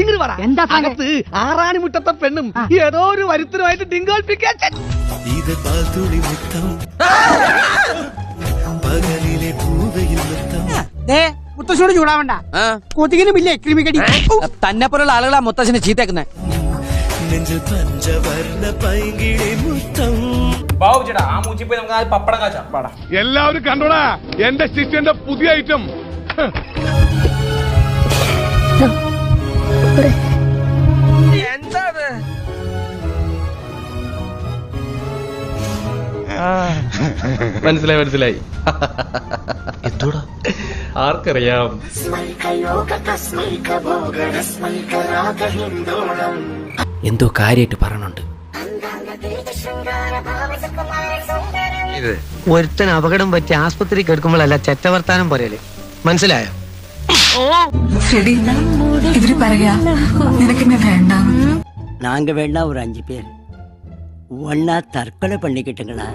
നിങ്ങൾ പറ. എന്താ സാറേ? ആറാണി ആറാണിമുട്ടത്തെ പെണ്ണും ഏതോ ഒരു വരുത്തനുമായിട്ട് ഡിങ്കോൾപ്പിക്കാൻ ഇത് പാൽത്തുളി മുത്തം പകലിലെ പൂവയിൽ മുത്തം മുത്തശ്ശോട് ചൂടാവണ്ട കൊതുകിനും ഇല്ലേ ക്രിമികടി തന്നെ പോലുള്ള ആളുകളാ മുത്തശ്ശനെ ചീത്തേക്കുന്നത് പാടാ. എല്ലാവരും കണ്ടോടാ എന്റെ ശിഷ്യന്റെ പുതിയ ഐറ്റം മനസ്സിലായി മനസ്സിലായി. എന്തോടാ? ആർക്കറിയാം? എന്തോ കാര്യമായിട്ട് പറയണുണ്ട്. ഒരുത്തൻ അപകടം പറ്റി ആസ്പത്രി കിടക്കുമ്പോഴല്ല ചെറ്റവർത്താനം പറയല്ലേ മനസ്സിലായോ? ശരി ഇവര് പറയാ നിനക്കെന്നെ வேண்டாம். நாங்க வேணா ஒரு அஞ்சு பேர். ஒன்னா தற்கொலை பண்ணிக்கிட்டுங்களா?